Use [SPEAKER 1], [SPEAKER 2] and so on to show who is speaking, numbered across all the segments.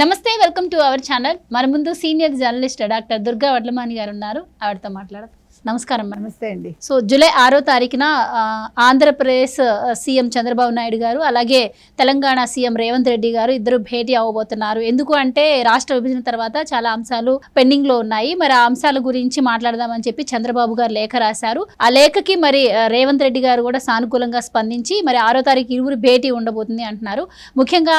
[SPEAKER 1] నమస్తే welcome to our channel. మన ముందు senior journalist doctor Durga Vadlamani గారు ఉన్నారు. ఆవిడతో మాట్లాడదాం. నమస్కారం
[SPEAKER 2] నమస్తే అండి.
[SPEAKER 1] సో జూలై ఆరో తారీఖున ఆంధ్రప్రదేశ్ సీఎం చంద్రబాబు నాయుడు గారు అలాగే తెలంగాణ సీఎం రేవంత్ రెడ్డి గారు ఇద్దరు భేటీ అవ్వబోతున్నారు. ఎందుకు అంటే రాష్ట్ర విభజన తర్వాత చాలా అంశాలు పెండింగ్లో ఉన్నాయి. మరి ఆ అంశాల గురించి మాట్లాడదామని చెప్పి చంద్రబాబు గారు లేఖ రాశారు. ఆ లేఖకి మరి రేవంత్ రెడ్డి గారు కూడా సానుకూలంగా స్పందించి మరి ఆరో తారీఖు ఇరువురు భేటీ ఉండబోతుంది అంటున్నారు. ముఖ్యంగా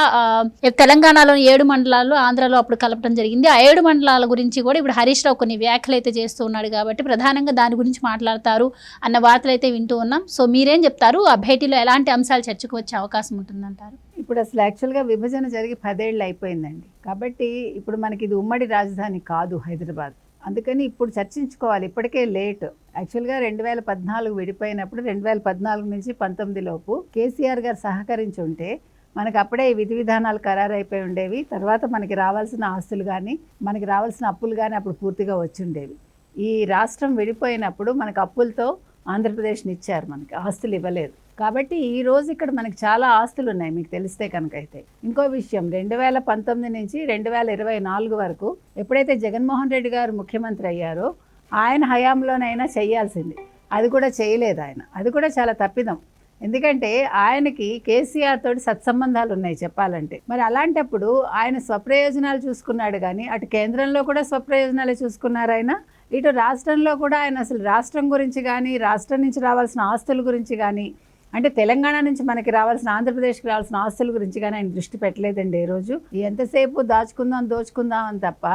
[SPEAKER 1] తెలంగాణలోని ఏడు మండలాల్లో ఆంధ్రాలో అప్పుడు కలపడం జరిగింది. ఆ ఏడు మండలాల గురించి కూడా ఇప్పుడు హరీష్ రావు కొన్ని వ్యాఖ్యలు అయితే చేస్తూ ఉన్నాడు కాబట్టి ప్రధానంగా దాని గురించి మాట్లాడతారు అన్న వార్తలు అయితే వింటూ ఉన్నాం. సో మీరేం చెప్తారు? ఆ భేటీలో ఎలాంటి అంశాలు చర్చకు వచ్చే అవకాశం ఉంటుందంటారు?
[SPEAKER 2] ఇప్పుడు అసలు యాక్చువల్గా విభజన జరిగి పదేళ్ళు అయిపోయిందండి. కాబట్టి ఇప్పుడు మనకి ఇది ఉమ్మడి రాజధాని కాదు హైదరాబాద్. అందుకని ఇప్పుడు చర్చించుకోవాలి. ఇప్పటికే లేట్. యాక్చువల్గా రెండు వేల పద్నాలుగు విడిపోయినప్పుడు రెండు వేల పద్నాలుగు నుంచి పంతొమ్మిది లోపు కేసీఆర్ గారు సహకరించి ఉంటే మనకు అప్పుడే ఈ విధి విధానాలు ఖరారైపోయి ఉండేవి. తర్వాత మనకి రావాల్సిన ఆస్తులు కానీ మనకి రావాల్సిన అప్పులు కానీ అప్పుడు పూర్తిగా వచ్చి ఉండేవి. ఈ రాష్ట్రం విడిపోయినప్పుడు మనకు అప్పులతో ఆంధ్రప్రదేశ్ని ఇచ్చారు మనకి ఆస్తులు ఇవ్వలేదు. కాబట్టి ఈ రోజు ఇక్కడ మనకి చాలా ఆస్తులు ఉన్నాయి మీకు తెలిస్తే కనుక అయితే. ఇంకో విషయం రెండు వేల పంతొమ్మిది నుంచి రెండు వేల ఇరవై నాలుగు వరకు ఎప్పుడైతే జగన్మోహన్ రెడ్డి గారు ముఖ్యమంత్రి అయ్యారో ఆయన హయాంలోనైనా చేయాల్సింది. అది కూడా చేయలేదు ఆయన. అది కూడా చాలా తప్పిదం. ఎందుకంటే ఆయనకి కేసీఆర్ తోటి సత్సంబంధాలు ఉన్నాయి చెప్పాలంటే. మరి అలాంటప్పుడు ఆయన స్వప్రయోజనాలు చూసుకున్నాడు కానీ అటు కేంద్రంలో కూడా స్వప్రయోజనాలే చూసుకున్నారు ఆయన ఇటు రాష్ట్రంలో కూడా ఆయన అసలు రాష్ట్రం గురించి కానీ రాష్ట్రం నుంచి రావాల్సిన ఆస్తుల గురించి కానీ అంటే తెలంగాణ నుంచి మనకి రావాల్సిన ఆంధ్రప్రదేశ్కి రావాల్సిన ఆస్తుల గురించి కానీ ఆయన దృష్టి పెట్టలేదండి ఈ రోజు. ఎంతసేపు దాచుకుందాం దోచుకుందాం అని తప్ప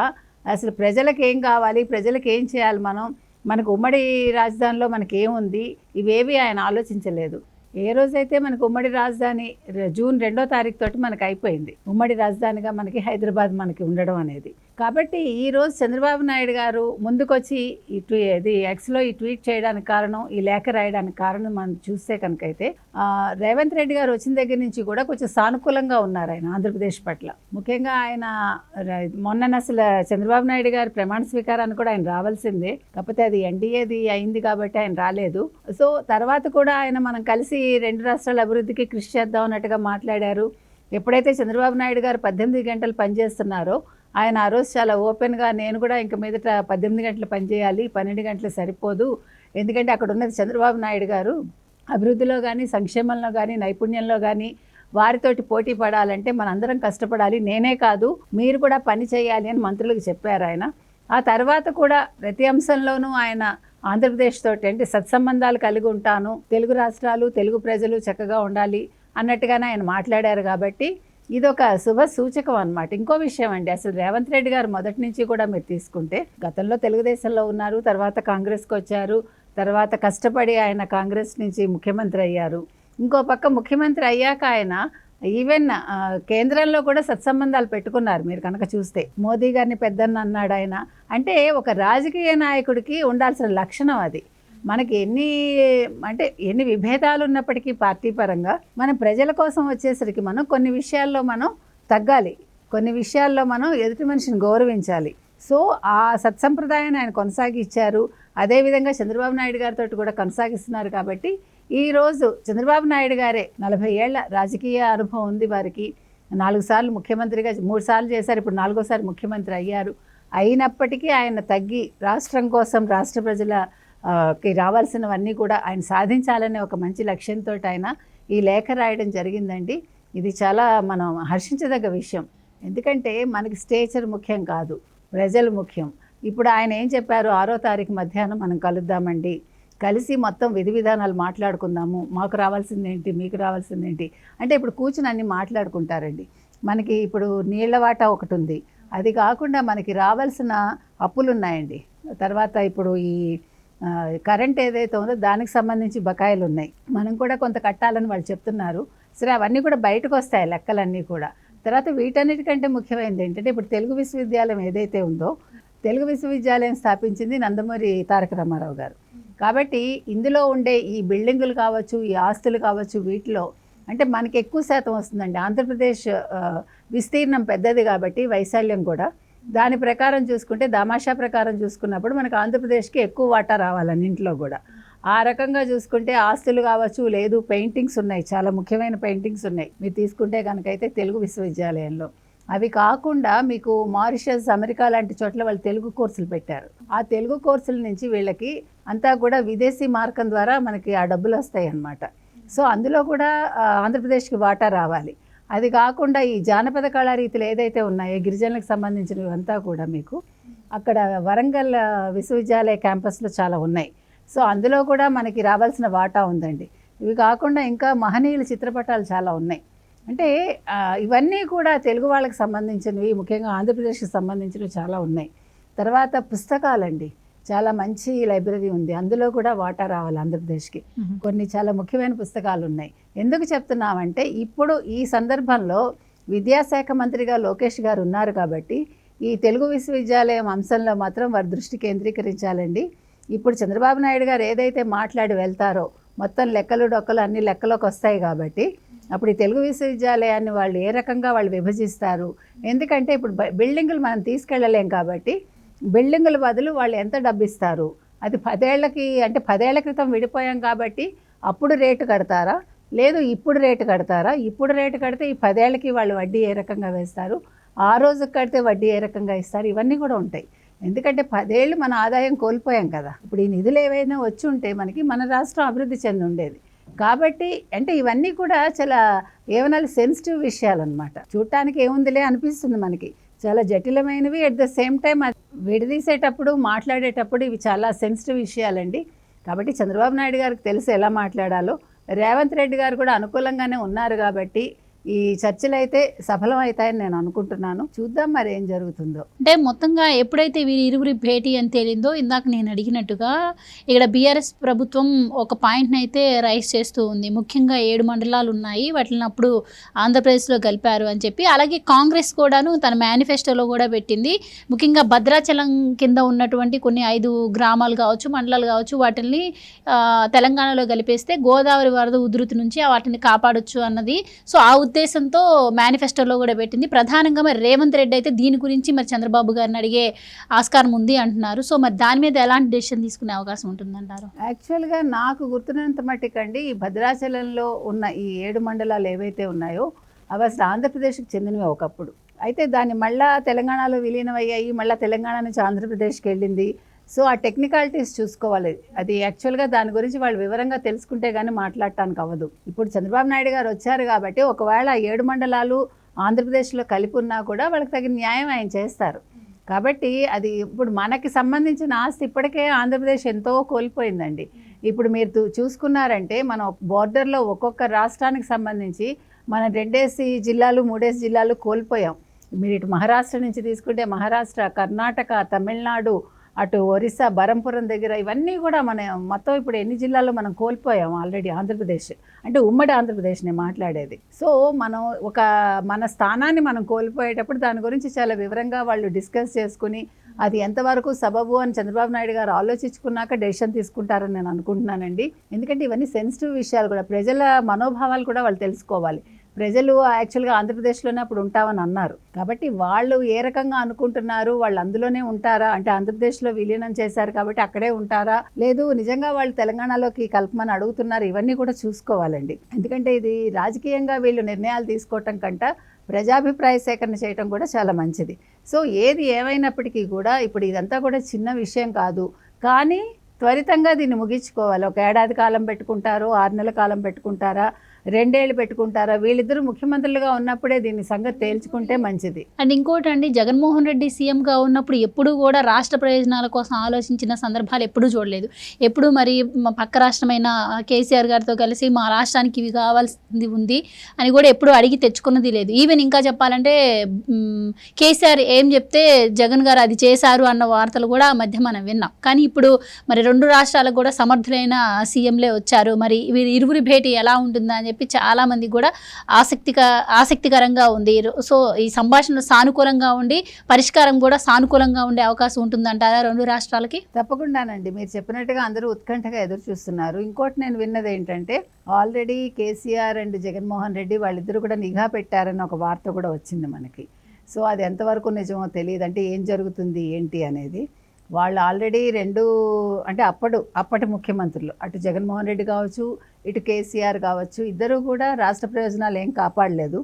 [SPEAKER 2] అసలు ప్రజలకు ఏం కావాలి ప్రజలకు ఏం చేయాలి మనం? మనకు ఉమ్మడి రాజధానిలో మనకి ఏముంది? ఇవేవి ఆయన ఆలోచించలేదు. ఏ రోజైతే మనకు ఉమ్మడి రాజధాని జూన్ రెండో తారీఖు తోటి మనకు అయిపోయింది. ఉమ్మడి రాజధానిగా మనకి హైదరాబాద్ మనకి ఉండడం అనేది. కాబట్టి ఈరోజు చంద్రబాబు నాయుడు గారు ముందుకొచ్చి ఇటు ఇది ఎక్స్లో ఈ ట్వీట్ చేయడానికి కారణం ఈ లేఖ రాయడానికి కారణం మనం చూస్తే కనుక అయితే రేవంత్ రెడ్డి గారు వచ్చిన దగ్గర నుంచి కూడా కొంచెం సానుకూలంగా ఉన్నారు ఆయన ఆంధ్రప్రదేశ్ పట్ల. ముఖ్యంగా ఆయన మొన్న అసలు చంద్రబాబు నాయుడు గారి ప్రమాణ స్వీకారాన్ని కూడా ఆయన రావాల్సిందే. కాకపోతే అది ఎన్డీఏది అయింది కాబట్టి ఆయన రాలేదు. సో తర్వాత కూడా ఆయన మనం కలిసి రెండు రాష్ట్రాల అభివృద్ధికి కృషి చేద్దాం అన్నట్టుగా మాట్లాడారు. ఎప్పుడైతే చంద్రబాబు నాయుడు గారు పద్దెనిమిది గంటలు పనిచేస్తున్నారో ఆయన ఆ రోజు చాలా ఓపెన్గా నేను కూడా ఇంక మీదట పద్దెనిమిది గంటలు పనిచేయాలి పన్నెండు గంటలు సరిపోదు. ఎందుకంటే అక్కడ ఉన్నది చంద్రబాబు నాయుడు గారు. అభివృద్ధిలో కానీ సంక్షేమంలో కానీ నైపుణ్యంలో కానీ వారితోటి పోటీ పడాలంటే మనందరం కష్టపడాలి. నేనే కాదు మీరు కూడా పని చేయాలి అని మంత్రులకు చెప్పారు ఆయన. ఆ తర్వాత కూడా ప్రతి అంశంలోనూ ఆయన ఆంధ్రప్రదేశ్ తోటి అంటే సత్సంబంధాలు కలిగి ఉంటాను. తెలుగు రాష్ట్రాలు తెలుగు ప్రజలు చక్కగా ఉండాలి అన్నట్టుగానే ఆయన మాట్లాడారు కాబట్టి ఇదొక శుభ సూచకం అనమాట ఇంకో విషయం అండి అసలు రేవంత్ రెడ్డి గారు మొదటి నుంచి కూడా మీరు తీసుకుంటే గతంలో తెలుగుదేశంలో ఉన్నారు తర్వాత కాంగ్రెస్కి వచ్చారు తర్వాత కష్టపడి ఆయన కాంగ్రెస్ నుంచి ముఖ్యమంత్రి అయ్యారు. ఇంకో పక్క ముఖ్యమంత్రి అయ్యాక ఆయన ఈవెన్ కేంద్రంలో కూడా సత్సంబంధాలు పెట్టుకున్నారు మీరు కనుక చూస్తే. మోదీ గారిని పెద్దన్న అన్నాడు ఆయన. అంటే ఒక రాజకీయ నాయకుడికి ఉండాల్సిన లక్షణం అది. మనకి ఎన్ని అంటే ఎన్ని విభేదాలు ఉన్నప్పటికీ పార్టీ పరంగా మనం ప్రజల కోసం వచ్చేసరికి మనం కొన్ని విషయాల్లో మనం తగ్గాలి. కొన్ని విషయాల్లో మనం ఎదుటి మనిషిని గౌరవించాలి. సో ఆ సత్సంప్రదాయాన్ని ఆయన కొనసాగించారు. అదేవిధంగా చంద్రబాబు నాయుడు గారితో కూడా కొనసాగిస్తున్నారు కాబట్టి ఈరోజు చంద్రబాబు నాయుడు గారే నలభై ఏళ్ళ రాజకీయ అనుభవం ఉంది వారికి. నాలుగు సార్లు ముఖ్యమంత్రిగా మూడు సార్లు చేశారు. ఇప్పుడు నాలుగోసారి ముఖ్యమంత్రి అయ్యారు. అయినప్పటికీ ఆయన తగ్గి రాష్ట్రం కోసం రాష్ట్ర ప్రజల కి రావాల్సినవన్నీ కూడా ఆయన సాధించాలనే ఒక మంచి లక్ష్యంతో ఆయన ఈ లేఖ రాయడం జరిగిందండి. ఇది చాలా మనం హర్షించదగ్గ విషయం. ఎందుకంటే మనకి స్టేచర్ ముఖ్యం కాదు ప్రజలు ముఖ్యం. ఇప్పుడు ఆయన ఏం చెప్పారు? ఆరో తారీఖు మధ్యాహ్నం మనం కలుద్దామండి. కలిసి మొత్తం విధి విధానాలు మాట్లాడుకుందాము. మాకు రావాల్సిందేంటి? మీకు రావాల్సిందేంటి? అంటే ఇప్పుడు కూర్చుని అన్ని మాట్లాడుకుంటారండి. మనకి ఇప్పుడు నీళ్ళ వాటా ఒకటి ఉంది అది కాకుండా మనకి రావాల్సిన అప్పులు ఉన్నాయండి తర్వాత ఇప్పుడు ఈ కరెంట్ ఏదైతే ఉందో దానికి సంబంధించి బకాయిలు ఉన్నాయి. మనం కూడా కొంత కట్టాలని వాళ్ళు చెప్తున్నారు. సరే అవన్నీ కూడా బయటకు వస్తాయి లెక్కలన్నీ కూడా. తర్వాత వీటన్నిటికంటే ముఖ్యమైనది ఏంటంటే ఇప్పుడు తెలుగు విశ్వవిద్యాలయం ఏదైతే ఉందో తెలుగు విశ్వవిద్యాలయం స్థాపించింది నందమూరి తారక రామారావు గారు. కాబట్టి ఇందులో ఉండే ఈ బిల్డింగులు కావచ్చు ఈ ఆస్తులు కావచ్చు వీటిలో అంటే మనకి ఎక్కువ శాతం వస్తుందండి. ఆంధ్రప్రదేశ్ విస్తీర్ణం పెద్దది కాబట్టి వైశాల్యం కూడా. దాని ప్రకారం చూసుకుంటే దామాషా ప్రకారం చూసుకున్నప్పుడు మనకు ఆంధ్రప్రదేశ్కి ఎక్కువ వాటా రావాలని ఇంట్లో కూడా. ఆ రకంగా చూసుకుంటే ఆస్తులు కావచ్చు లేదు పెయింటింగ్స్ ఉన్నాయి. చాలా ముఖ్యమైన పెయింటింగ్స్ ఉన్నాయి. మీరు తీసుకుంటే కనుకైతే తెలుగు విశ్వవిద్యాలయంలో. అవి కాకుండా మీకు మారిషస్ అమెరికా లాంటి చోట్ల వాళ్ళు తెలుగు కోర్సులు పెట్టారు. ఆ తెలుగు కోర్సుల నుంచి వీళ్ళకి అంతా కూడా విదేశీ మార్గం ద్వారా మనకి ఆ డబ్బులు వస్తాయి అన్నమాట సో అందులో కూడా ఆంధ్రప్రదేశ్కి వాటా రావాలి. అది కాకుండా ఈ జానపద కళారీతులు ఏదైతే ఉన్నాయో గిరిజనులకు సంబంధించినవి అంతా కూడా మీకు అక్కడ వరంగల్ విశ్వవిద్యాలయ క్యాంపస్లో చాలా ఉన్నాయి. సో అందులో కూడా మనకి రావాల్సిన వాటా ఉందండి. ఇవి కాకుండా ఇంకా మహనీయుల చిత్రపటాలు చాలా ఉన్నాయి. అంటే ఇవన్నీ కూడా తెలుగు వాళ్ళకి సంబంధించినవి ముఖ్యంగా ఆంధ్రప్రదేశ్కి సంబంధించినవి చాలా ఉన్నాయి. తర్వాత పుస్తకాలండి. చాలా మంచి లైబ్రరీ ఉంది. అందులో కూడా వాటా రావాలి ఆంధ్రప్రదేశ్కి. కొన్ని చాలా ముఖ్యమైన పుస్తకాలు ఉన్నాయి ఎందుకు చెప్తున్నామంటే ఇప్పుడు ఈ సందర్భంలో విద్యాశాఖ మంత్రిగా లోకేష్ గారు ఉన్నారు కాబట్టి ఈ తెలుగు విశ్వవిద్యాలయం అంశంలో మాత్రం వారి దృష్టి కేంద్రీకరించాలండి. ఇప్పుడు చంద్రబాబు నాయుడు గారు ఏదైతే మాట్లాడి వెళ్తారో మొత్తం లెక్కలు డొక్కలు అన్ని లెక్కలోకి వస్తాయి కాబట్టి అప్పుడు ఈ తెలుగు విశ్వవిద్యాలయాన్ని వాళ్ళు ఏ రకంగా వాళ్ళు విభజిస్తారు? ఎందుకంటే ఇప్పుడు బిల్డింగులు మనం తీసుకెళ్ళలేం కాబట్టి బిల్డింగుల బదులు వాళ్ళు ఎంత డబ్బు ఇస్తారు అది పదేళ్ళకి అంటే పదేళ్ళ క్రితం విడిపోయాం కాబట్టి అప్పుడు రేటు కడతారా? లేదు ఇప్పుడు రేటు కడతారా? ఇప్పుడు రేటు కడితే ఈ పదేళ్ళకి వాళ్ళు వడ్డీ ఏ రకంగా వేస్తారు? ఆ రోజుకి కడితే వడ్డీ ఏ రకంగా ఇస్తారు? ఇవన్నీ కూడా ఉంటాయి. ఎందుకంటే పదేళ్ళు మన ఆదాయం కోల్పోయాం కదా. ఇప్పుడు ఈ నిధులు ఏవైనా వచ్చి ఉంటే మనకి మన రాష్ట్రం అభివృద్ధి చెంది ఉండేది. కాబట్టి అంటే ఇవన్నీ కూడా చాలా ఏమన్నా సెన్సిటివ్ విషయాలు అనమాట చూడటానికి ఏముందిలే అనిపిస్తుంది మనకి. చాలా జటిలమైనవి అట్ ద సేమ్ టైం విడదీసేటప్పుడు మాట్లాడేటప్పుడు ఇవి చాలా సెన్సిటివ్ విషయాలండి. కాబట్టి చంద్రబాబు నాయుడు గారికి తెలుసు ఎలా మాట్లాడాలో. రేవంత్ రెడ్డి గారు కూడా అనుకూలంగానే ఉన్నారు కాబట్టి ఈ చర్చలు అయితే సఫలం అవుతాయని నేను అనుకుంటున్నాను. చూద్దాం మరి ఏం జరుగుతుందో.
[SPEAKER 1] అంటే మొత్తంగా ఎప్పుడైతే వీరి ఇరువురి భేటీ అని తేలిందో ఇందాక నేను అడిగినట్టుగా ఇక్కడ బీఆర్ఎస్ ప్రభుత్వం ఒక పాయింట్ని అయితే రైస్ చేస్తూ ఉంది. ముఖ్యంగా ఏడు మండలాలు ఉన్నాయి వాటిని అప్పుడు ఆంధ్రప్రదేశ్లో కలిపారు అని చెప్పి అలాగే కాంగ్రెస్ కూడాను తన మేనిఫెస్టోలో కూడా పెట్టింది. ముఖ్యంగా భద్రాచలం కింద ఉన్నటువంటి కొన్ని ఐదు గ్రామాలు కావచ్చు మండలాలు కావచ్చు వాటిని తెలంగాణలో కలిపేస్తే గోదావరి వరద ఉధృతి నుంచి వాటిని కాపాడొచ్చు అన్నది. సో ఆ ఉద్దేశంతో మేనిఫెస్టోలో కూడా పెట్టింది. ప్రధానంగా మరి రేవంత్ రెడ్డి అయితే దీని గురించి మరి చంద్రబాబు గారిని అడిగే ఆస్కారం ఉంది అంటున్నారు. సో మరి దాని మీద ఎలాంటి డెసిషన్ తీసుకునే అవకాశం ఉంటుందంటారు?
[SPEAKER 2] యాక్చువల్గా నాకు గుర్తున్నంత మట్టికండి ఈ భద్రాచలంలో ఉన్న ఈ ఏడు మండలాలు ఏవైతే ఉన్నాయో అవి అసలు ఆంధ్రప్రదేశ్కి చెందినవి ఒకప్పుడు. అయితే దాన్ని మళ్ళా తెలంగాణలో విలీనం అయ్యాయి మళ్ళీ తెలంగాణ నుంచి ఆంధ్రప్రదేశ్కి వెళ్ళింది. సో ఆ టెక్నికాలిటీస్ చూసుకోవాలి. అది యాక్చువల్గా దాని గురించి వాళ్ళు వివరంగా తెలుసుకుంటే కానీ మాట్లాడటానికి అవ్వదు. ఇప్పుడు చంద్రబాబు నాయుడు గారు వచ్చారు కాబట్టి ఒకవేళ ఏడు మండలాలు ఆంధ్రప్రదేశ్లో కలిపి ఉన్నా కూడా వాళ్ళకి తగిన న్యాయం ఆయన చేస్తారు. కాబట్టి అది ఇప్పుడు మనకి సంబంధించిన ఆస్తి ఇప్పటికే ఆంధ్రప్రదేశ్ ఎంతో కోల్పోయిందండి. ఇప్పుడు మీరు చూసుకున్నారంటే మనం బోర్డర్లో ఒక్కొక్క రాష్ట్రానికి సంబంధించి మన రెండేసి జిల్లాలు మూడేసి జిల్లాలు కోల్పోయాం. మీరు ఇటు మహారాష్ట్ర నుంచి తీసుకుంటే మహారాష్ట్ర కర్ణాటక తమిళనాడు అటు ఒరిస్సా బరంపురం దగ్గర ఇవన్నీ కూడా మన మొత్తం ఇప్పుడు ఎన్ని జిల్లాల్లో మనం కోల్పోయాం ఆల్రెడీ ఆంధ్రప్రదేశ్. అంటే ఉమ్మడి ఆంధ్రప్రదేశ్ నేను మాట్లాడేది. సో మనం ఒక మన స్థానాన్ని మనం కోల్పోయేటప్పుడు దాని గురించి చాలా వివరంగా వాళ్ళు డిస్కస్ చేసుకుని అది ఎంతవరకు సబబు అని చంద్రబాబు నాయుడు గారు ఆలోచించుకున్నాక డెసిషన్ తీసుకుంటారని నేను అనుకుంటున్నానండి. ఎందుకంటే ఇవన్నీ సెన్సిటివ్ విషయాలు కూడా ప్రజల మనోభావాలు కూడా వాళ్ళు తెలుసుకోవాలి. ప్రజలు యాక్చువల్గా ఆంధ్రప్రదేశ్లోనే అప్పుడు ఉంటామని అన్నారు. కాబట్టి వాళ్ళు ఏ రకంగా అనుకుంటున్నారు? వాళ్ళు అందులోనే ఉంటారా? అంటే ఆంధ్రప్రదేశ్లో విలీనం చేశారు కాబట్టి అక్కడే ఉంటారా? లేదు నిజంగా వాళ్ళు తెలంగాణలోకి కలపమని అడుగుతున్నారు? ఇవన్నీ కూడా చూసుకోవాలండి. ఎందుకంటే ఇది రాజకీయంగా వీళ్ళు నిర్ణయాలు తీసుకోవటం కంట ప్రజాభిప్రాయ సేకరణ చేయటం కూడా చాలా మంచిది. సో ఏది ఏమైనప్పటికీ కూడా ఇప్పుడు ఇదంతా కూడా చిన్న విషయం కాదు. కానీ త్వరితంగా దీన్ని ముగించుకోవాలి. ఒక ఏడాది కాలం పెట్టుకుంటారు ఆరు నెలల కాలం పెట్టుకుంటారా? రెండేళ్ళు పెట్టుకుంటారా? వీళ్ళిద్దరూ ముఖ్యమంత్రులుగా ఉన్నప్పుడే దీన్ని సంగతి తేల్చుకుంటే మంచిది.
[SPEAKER 1] అండ్ ఇంకోటి అండి జగన్మోహన్ రెడ్డి సీఎంగా ఉన్నప్పుడు ఎప్పుడూ కూడా రాష్ట్ర ప్రయోజనాల కోసం ఆలోచించిన సందర్భాలు ఎప్పుడూ చూడలేదు. ఎప్పుడు మరి మా పక్క రాష్ట్రమైన కేసీఆర్ గారితో కలిసి మా రాష్ట్రానికి ఇవి కావాల్సింది ఉంది అని కూడా ఎప్పుడు అడిగి తెచ్చుకున్నది లేదు. ఈవెన్ ఇంకా చెప్పాలంటే కేసీఆర్ ఏం చెప్తే జగన్ గారు అది చేశారు అన్న వార్తలు కూడా మధ్య మనం విన్నాం. కానీ ఇప్పుడు మరి రెండు రాష్ట్రాలకు కూడా సమర్థులైన సీఎంలే వచ్చారు. మరి వీరి ఇరువురి భేటీ ఎలా ఉంటుందని చెప్పి చాలా మంది కూడా ఆసక్తిక ఆసక్తికరంగా ఉంది. సో ఈ సంభాషణ సానుకూలంగా ఉండి పరిష్కారం కూడా సానుకూలంగా ఉండే అవకాశం ఉంటుందంటారా రెండు రాష్ట్రాలకి?
[SPEAKER 2] తప్పకుండానండి. మీరు చెప్పినట్టుగా అందరూ ఉత్కంఠగా ఎదురు చూస్తున్నారు. ఇంకోటి నేను విన్నది ఏంటంటే already KCR and Jaganmohan Reddy వాళ్ళిద్దరూ కూడా నిఘా పెట్టారని ఒక వార్త కూడా వచ్చింది మనకి. సో అది ఎంతవరకు నిజమో తెలియదు. అంటే ఏం జరుగుతుంది ఏంటి అనేది. వాళ్ళు ఆల్రెడీ రెండు అంటే అప్పుడు అప్పటి ముఖ్యమంత్రులు అటు జగన్మోహన్ రెడ్డి కావచ్చు ఇటు కేసీఆర్ కావచ్చు ఇద్దరు కూడా రాష్ట్ర ప్రయోజనాలు ఏం కాపాడలేదు.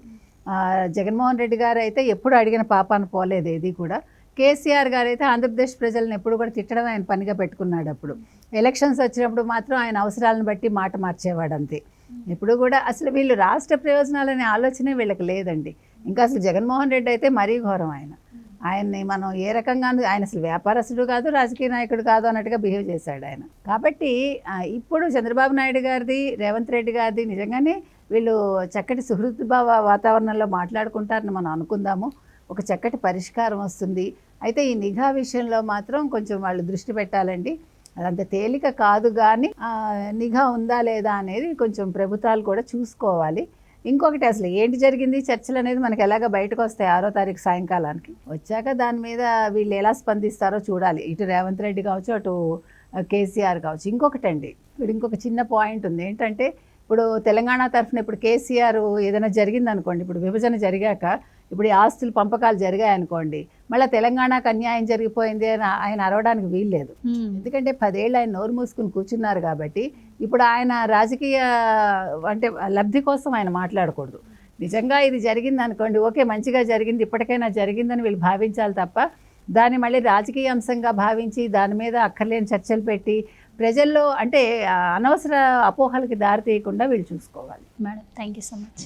[SPEAKER 2] జగన్మోహన్ రెడ్డి గారు అయితే ఎప్పుడు అడిగిన పాపాన్ని పోలేదు ఏది కూడా. కేసీఆర్ గారు అయితే ఆంధ్రప్రదేశ్ ప్రజలను ఎప్పుడు కూడా తిట్టడం ఆయన పనిగా పెట్టుకున్నాడు అప్పుడు. ఎలక్షన్స్ వచ్చినప్పుడు మాత్రం ఆయన అవసరాలను బట్టి మాట మార్చేవాడు అంతే. ఇప్పుడు కూడా అసలు వీళ్ళు రాష్ట్ర ప్రయోజనాలనే ఆలోచనే వీళ్ళకి లేదండి. ఇంకా అసలు జగన్మోహన్ రెడ్డి అయితే మరీ ఘోరం ఆయన. ఆయన్ని మనం ఏ రకంగా ఆయన అసలు వ్యాపారస్తుడు కాదు రాజకీయ నాయకుడు కాదు అన్నట్టుగా బిహేవ్ చేశాడు ఆయన. కాబట్టి ఇప్పుడు చంద్రబాబు నాయుడు గారిది రేవంత్ రెడ్డి గారిది నిజంగానే వీళ్ళు చక్కటి సుహృద్భావ వాతావరణంలో మాట్లాడుకుంటారని మనం అనుకుందాము. ఒక చక్కటి పరిష్కారం వస్తుంది. అయితే ఈ నిఘా విషయంలో మాత్రం కొంచెం వాళ్ళు దృష్టి పెట్టాలండి. అదంత తేలిక కాదు కానీ నిఘా ఉందా లేదా అనేది కొంచెం ప్రభుత్వాలు కూడా చూసుకోవాలి. ఇంకొకటి అసలు ఏంటి జరిగింది? చర్చలు అనేది మనకి ఎలాగ బయటకు వస్తాయి ఆరో తారీఖు సాయంకాలానికి? వచ్చాక దాని మీద వీళ్ళు ఎలా స్పందిస్తారో చూడాలి. ఇటు రేవంత్ రెడ్డి కావచ్చు అటు కేసీఆర్ కావచ్చు. ఇంకొకటండి ఇప్పుడు ఇంకొక చిన్న పాయింట్ ఉంది. ఏంటంటే ఇప్పుడు తెలంగాణ తరఫున ఇప్పుడు కేసీఆర్ ఏదైనా జరిగిందనుకోండి ఇప్పుడు విభజన జరిగాక ఇప్పుడు ఈ ఆస్తులు పంపకాలు జరిగాయి అనుకోండి మళ్ళీ తెలంగాణకు అన్యాయం జరిగిపోయింది అని ఆయన అరవడానికి వీల్లేదు. ఎందుకంటే పదేళ్ళు ఆయన నోరు మూసుకుని కూర్చున్నారు కాబట్టి ఇప్పుడు ఆయన రాజకీయ అంటే లబ్ధి కోసం ఆయన మాట్లాడకూడదు. నిజంగా ఇది జరిగింది అనుకోండి ఓకే మంచిగా జరిగింది ఇప్పటికైనా జరిగిందని వీళ్ళు భావించాలి తప్ప దాన్ని మళ్ళీ రాజకీయ అంశంగా భావించి దాని మీద అక్కర్లేని చర్చలు పెట్టి ప్రజల్లో అంటే అనవసర అపోహలకి దారి తీయకుండా వీళ్ళు చూసుకోవాలి.
[SPEAKER 1] Madam thank you so much.